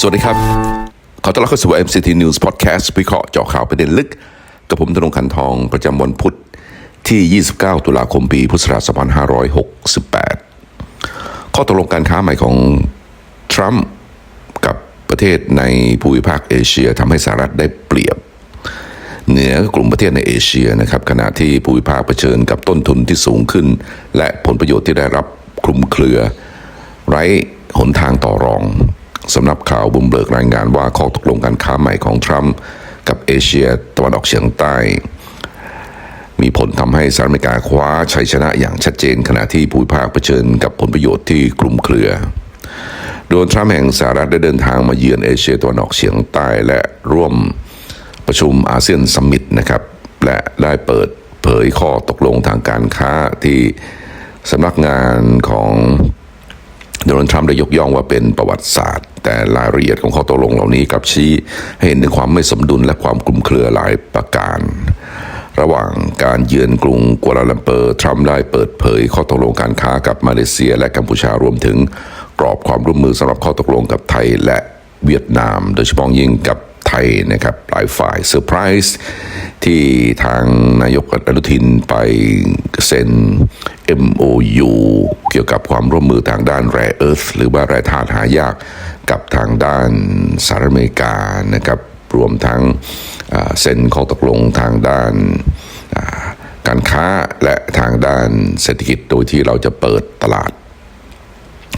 สวัสดีครับ ขอต้อนรับเข้าสู่ MCT News Podcast วิเคราะห์เจาะข่าวประเด็นลึก กับผมธนงคันทองประจำวันพุธที่ 29 ตุลาคมปีพุทธศักราช2568 ข้อตกลงการค้าใหม่ของทรัมป์กับประเทศในภูมิภาคเอเชียทำให้สหรัฐได้เปรียบ เหนือกลุ่มประเทศในเอเชียนะครับขณะที่ภูมิภาคเผชิญกับต้นทุนที่สูงขึ้น และผลประโยชน์ที่ได้รับคลุมเครือ ไร้หนทางต่อรอง สำนักข่าวบุมเบิร์กรายงานว่าข้อตกลงการค้าใหม่ของทรัมป์กับเอเชียตะวันออกเฉียงใต้ มีผลทำให้สหรัฐอเมริกาคว้าชัยชนะอย่างชัดเจนขณะที่ภูมิภาคเผชิญกับผลประโยชน์ที่คลุมเครือโดนทรัมป์แห่งสหรัฐได้เดินทางมาเยือนเอเชียตะวันออกเฉียงใต้และร่วมประชุมอาเซียนสมิตนะครับ และได้เปิดเผยข้อตกลงทางการค้าที่สำนักงานของโดนัลด์ทรัมป์ได้ยกย่องว่าเป็นประวัติศาสตร์ แต่รายละเอียดของข้อตกลงเหล่านี้กับชี้ให้เห็นถึงความไม่สมดุลและความคลุมเครือหลายประการ ระหว่างการเยือนกรุงกัวลาลัมเปอร์ทรัมป์ได้เปิดเผย ข้อตกลงการค้ากับมาเลเซีย และกัมพูชารวมถึงกรอบความร่วมมือสำหรับข้อตกลงกับไทยและเวียดนาม โดยเฉพาะยิ่งกับ ไทยนะครับหลายฝ่ายเซอร์ไพรส์ที่ทางนายกอนุทินไปเซ็น MOU เกี่ยวกับความร่วมมือทางด้านแร่เอิร์ธหรือว่าแร่ธาตุหายากกับทางด้านสหรัฐอเมริกานะครับรวมทั้งเซ็นข้อตกลงทางด้านการค้าและทางด้านเศรษฐกิจโดยที่เราจะเปิดตลาด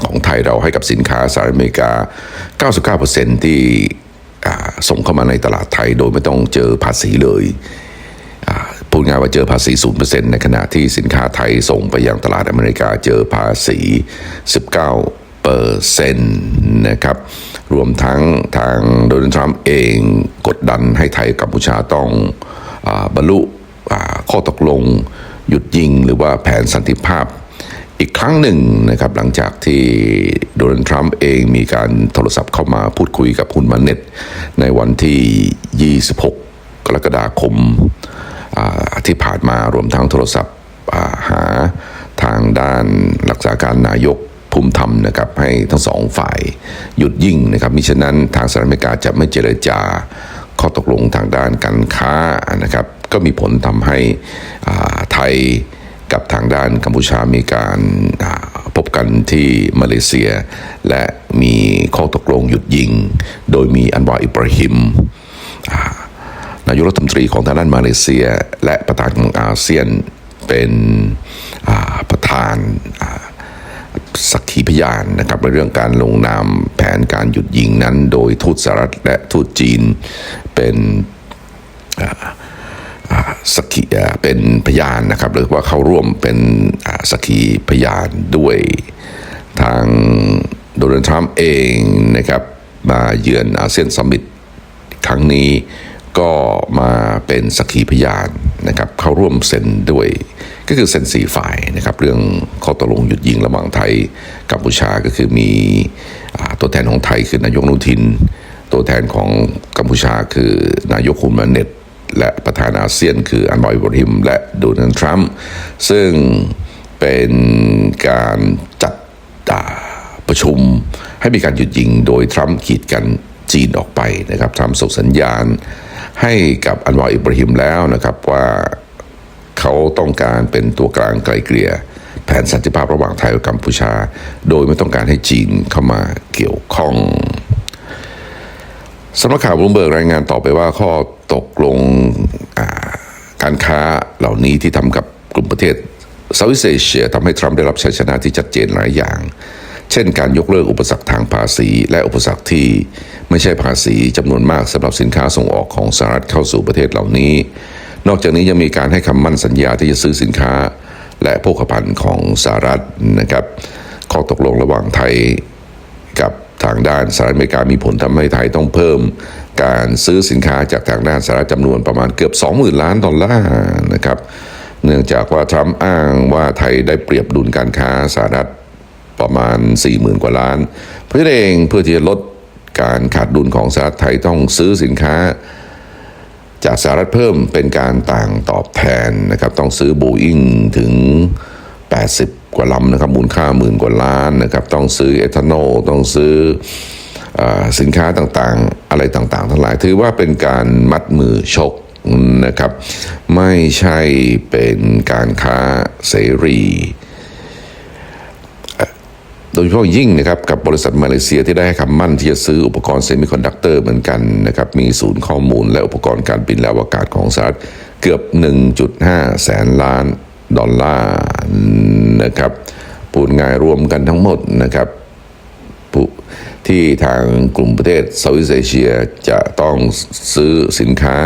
ของไทยเราให้กับสินค้าสหรัฐอเมริกา 99%ที่ ส่งเข้ามาในตลาดไทยโดยไม่ต้องเจอภาษีเลยพูดง่ายว่าเจอภาษี0%ในขณะที่สินค้าไทยส่งไปยังตลาดอเมริกาเจอภาษี 19เปอร์เซ็นต์นะครับ รวมทั้งทางโดนัลด์ทรัมป์เองกดดันให้ไทยกัมพูชาต้องอบรรลุข้อตกลงหยุดยิงหรือว่าแผนสันติภาพ อีกครั้งหนึ่งนะครับหลังจากที่โดนัลด์ทรัมป์เองมีการโทรศัพท์เข้ามาพูดคุยกับคุณมาเน็ต ในวันที่ 26 กรกฎาคมาที่ผ่านมารวมทั้งโทรศัพท์าหาทางด้านรักษาการนายกภูมิธรรมนะครับให้ทั้งสองฝ่ายหยุดยิงนะครับมิฉะนั้นทางสหรัฐอเมริกาจะไม่เจรจาข้อตกลงทางด้านการค้านะครับก็มีผลทำให้ไทยางด้านกัมพูชามีการพบกันที่มาเลเซีย และมีข้อตกลงหยุดยิง โดยมีอันวาอิบราฮิมนายกรัฐมนตรีของทางด้านมาเลเซีย และประธานของอาเซียนเป็นประธานสักขีพยานนะครับในเรื่องการลงนามแผนการหยุดยิงนั้น โดยทูตสหรัฐและทูตจีนเป็นอ สักขีเป็นพยานนะครับ หรือว่าเข้าร่วมเป็นสักขีพยานด้วยทางโดนัลด์ทรัมป์เองนะครับมาเยือนอาเซียนซัมมิตครั้งนี้ก็มาเป็นสักขีพยานนะครับเข้าร่วมเซ็นด้วย ก็คือเซ็นสี่ฝ่ายนะครับ เรื่องข้อตกลงหยุดยิงระหว่างไทยกัมพูชาก็คือมีอตัวแทนของไทยคือนายกนุทิน ตัวแทนของกัมพูชาคือนายกคุนมาเน็ต และประธานอาเซียนคืออันบอยบรฮิมและโดนัลด์ทรัมป์ซึ่งเป็นการจัดอ่าประชุมให้มีการหยุดยิงโดยทรัมป์ขีดกันจีนออกไปนะครับทรัมป์ส่งสัญญาณให้กับอันวาอิบราฮิมแล้วนะครับว่าเขาต้องการเป็นตัวกลางไกลเกลี่ยแผนสันติภาพระหว่างไทยกับกัมพูชา โดยไม่ต้องการให้จีนเข้ามาเกี่ยวข้องสำนักข่าวบลูมเบิร์กรายงานต่อไปว่าข้อ ตกลงการค้าเหล่านี้ที่ทำกับกลุ่มประเทศเซาท์อีสเอเชียทำให้ทรัมป์ได้รับชัยชนะที่ชัดเจนหลายอย่าง เช่นการยกเลิกอุปสรรคทางภาษี และอุปสรรคที่ไม่ใช่ภาษีจำนวนมากสำหรับสินค้าส่งออกของสหรัฐเข้าสู่ประเทศเหล่านี้ นอกจากนี้ยังมีการให้คำมั่นสัญญาที่จะซื้อสินค้า และโภคภัณฑ์ของสหรัฐนะครับข้อตกลงระหว่างไทยกับ ทางด้านสหรัฐอเมริกามีผลทำให้ไทยต้องเพิ่ม การซื้อสินค้าจากทางด้านสหรัฐจำนวนประมาณเกือบ 20,000 ล้านดอลลาร์นะครับ เนื่องจากว่าทรัมป์อ้างว่าไทยได้เปรียบดุลการค้าสหรัฐประมาณ 40,000 กว่าล้าน เพื่อเองเพื่อที่จะลดการขาดดุลของสหรัฐไทยต้องซื้อสินค้าจากสหรัฐเพิ่มเป็นการต่างตอบแทนนะครับ ต้องซื้อโบอิงถึง 80 กว่าลำนะครับมูลค่าหมื่นกว่าล้านนะครับต้องซื้อเอทานอลต้องซื้ออสินค้าต่างๆ อะไรต่างๆ ทั้งหลาย ถือว่าเป็นการมัดมือชกนะครับ ไม่ใช่เป็นการค้าเสรี โดยเฉพาะยิ่งนะครับกับบริษัทมาเลเซียที่ได้ให้คำมั่นที่จะซื้ออุปกรณ์เซมิคอนดักเตอร์เหมือนกันนะครับมีศูนย์ข้อมูลและอุปกรณ์การบินและอวกาศของสหรัฐเกือบ 1.5 แสนล้านดอลลาร์ นะครับพูดง่ายรวมกันทั้งหมดนะครับที่ทางกลุ่มประเทศเซาท์อีสเอเชียจะต้องซื้อสินค้า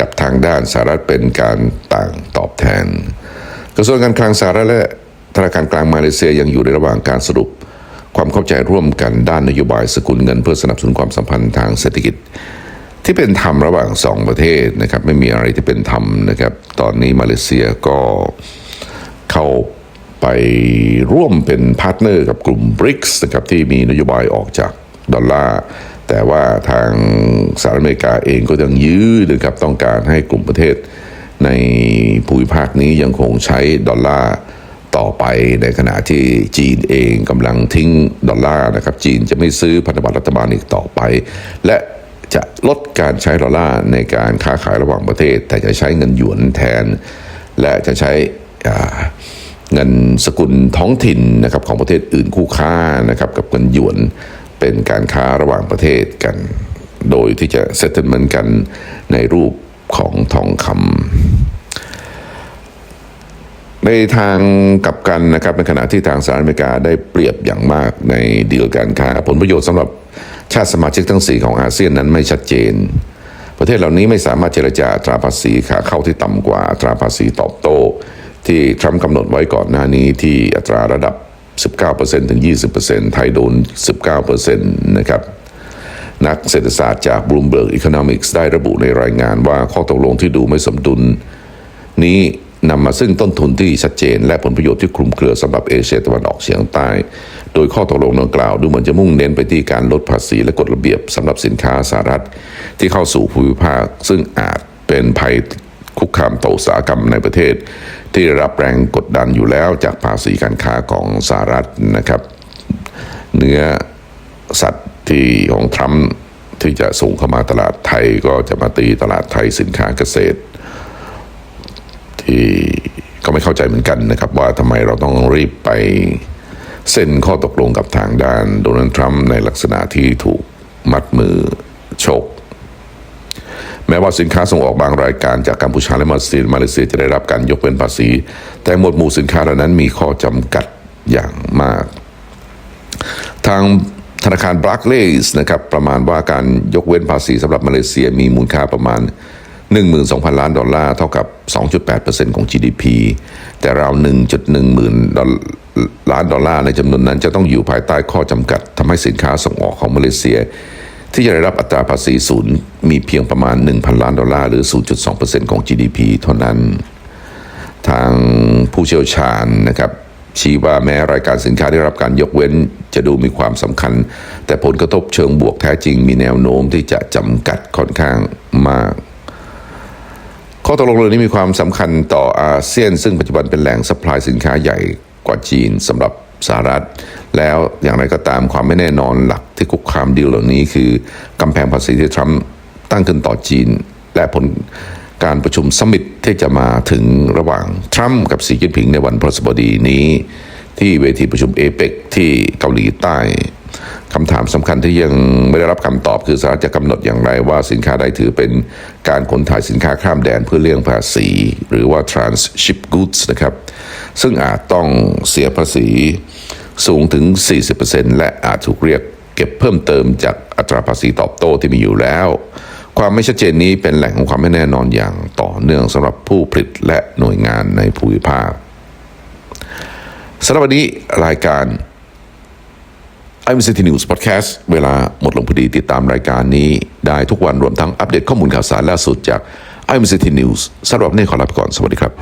กับทางด้านสหรัฐเป็นการต่างตอบแทน กระทรวงการคลังสหรัฐและธนาคารกลางมาเลเซียยังอยู่ในระหว่างการสรุป ความเข้าใจร่วมกันด้านนโยบายสกุลเงิน เพื่อสนับสนุนความสัมพันธ์ทางเศรษฐกิจ ที่เป็นธรรมระหว่างสองประเทศนะครับไม่มีอะไรที่เป็นธรรมนะครับ ตอนนี้มาเลเซียก็เข้า ไปร่วมเป็นพาร์ทเนอร์กับกลุ่ม BRICS นะครับที่มีนโยบายออกจากดอลลาร์แต่ว่าทางสหรัฐอเมริกาเองก็ยังยื้อนะครับต้องการให้กลุ่มประเทศ ในภูมิภาคนี้ยังคงใช้ดอลลาร์ต่อไปในขณะที่จีนเองกำลังทิ้งดอลลาร์นะครับจีนจะไม่ซื้อพันธบัตรรัฐบาลอีกต่อไป และจะลดการใช้ดอลลาร์ในการค้าขายระหว่างประเทศ แต่จะใช้เงินหยวนแทน และจะใช้อ่า เงินสกุลท้องถิ่นนะครับของประเทศอื่นคู่ค้านะครับกับเงินหยวนเป็นการค้าระหว่างประเทศกัน โดยที่จะเซ็ตเมนต์กันในรูปของทองคำในทางกลับกันนะครับในขณะที่ทางสหรัฐอเมริกาได้เปรียบอย่างมากในดีลการค้า ผลประโยชน์สำหรับชาติสมาชิกทั้ง4ของอาเซียนนั้นไม่ชัดเจน ประเทศเหล่านี้ไม่สามารถเจรจาตราภาษีขาเข้าที่ต่ำกว่าตราภาษีตอบโต้ ที่ทรัมป์กำหนดไว้ก่อนหน้านี้ที่อัตราระดับ 19%ถึง 20%ไทยโดน 19%นะครับนักเศรษฐศาสตร์จาก Bloomberg Economics ได้ระบุในรายงานว่าข้อตกลงที่ดูไม่สมดุล นี้นำมาซึ่งต้นทุนที่ชัดเจน และผลประโยชน์ที่คลุมเครือสำหรับเอเชียตะวันออกเฉียงใต้ โดยข้อตกลงดังกล่าว ดูเหมือนจะมุ่งเน้นไปที่การลดภาษีและกฎระเบียบสำหรับสินค้าสหรัฐที่เข้าสู่ภูมิภาค ซึ่งอาจเป็นภัย คุกคามต่ออุตสาหกรรมในประเทศ ที่รับแรงกดดันอยู่แล้วจากภาษีการค้าของสหรัฐนะครับ เนื้อสัตว์ที่ของทรัมป์ที่จะส่งเข้ามาตลาดไทยก็จะมาตีตลาดไทยสินค้าเกษตร ที่ก็ไม่เข้าใจเหมือนกันนะครับ ว่าทำไมเราต้องรีบไปเซ็นข้อตกลงกับทางด้านโดนัลด์ทรัมป์ในลักษณะที่ถูกมัดมือชก แม้ว่าสินค้าส่งออกบางรายการจากกัมพูชาและมาเลเซียมาเลเซียจะได้รับการยกเว้นภาษี แต่หมวดหมู่สินค้าเหล่านั้นมีข้อจำกัดอย่างมาก ทางธนาคารบรักเลย์นะครับประมาณว่าการยกเว้นภาษีสำหรับมาเลเซียมีมูลค่าประมาณ 12,000 ล้านดอลลาร์ เท่ากับ 2.8%ของ GDP แต่ราว 1.1 หมื่นล้านดอลลาร์ในจำนวนนั้นจะต้องอยู่ภายใต้ข้อจำกัดทำให้สินค้าส่งออกของมาเลเซีย ที่จะได้รับอัตราภาษีศูนย์มีเพียงประมาณ 1,000 ล้านดอลลาร์หรือ 0.2%ของ GDP เท่านั้น ทางผู้เชี่ยวชาญนะครับชี้ว่าแม้รายการสินค้าได้รับการยกเว้นจะดูมีความสำคัญ แต่ผลกระทบเชิงบวกแท้จริงมีแนวโน้มที่จะจำกัดค่อนข้างมาก ข้อตกลงเรื่องนี้มีความสำคัญต่ออาเซียน ซึ่งปัจจุบันเป็นแหล่งซัพพลายสินค้าใหญ่กว่าจีนสำหรับ สหรัฐ แล้วอย่างไรก็ตามความไม่แน่นอนหลักที่คุกคามดีลเหล่านี้ คือกำแพงภาษีที่ทรัมป์ตั้งขึ้นต่อจีน และผลการประชุมสมิตที่จะมาถึงระหว่างทรัมป์กับสีจิ้นผิงในวันพฤหัสบดีนี้ ที่เวทีประชุมเอเปกที่เกาหลีใต้ คำถามสำคัญที่ยังไม่ได้รับคำตอบคือสหรัฐจะกำหนดอย่างไรว่าสินค้าใดถือเป็นการขนถ่ายสินค้าข้ามแดนเพื่อเลี่ยงภาษี หรือว่า transship goods นะครับ ซึ่งอาจต้องเสียภาษีสูงถึง 40%และอาจถูกเรียกเก็บเพิ่มเติมจากอัตราภาษีตอบโต้ที่มีอยู่แล้ว ความไม่ชัดเจนนี้เป็นแหล่งของความไม่แน่นอนอย่างต่อเนื่องสำหรับผู้ผลิตและหน่วยงานในภูมิภาคสำหรับวันนี้รายการ i m c t News Podcast เวลาหมดลงพอดีติดตามรายการนี้ ได้ทุกวันรวมทั้งอัปเดตข้อมูลข่าวสารล่าสุดจาก i m c t News สำหรับวันนี้ขอลาไปก่อน สวัสดีครับ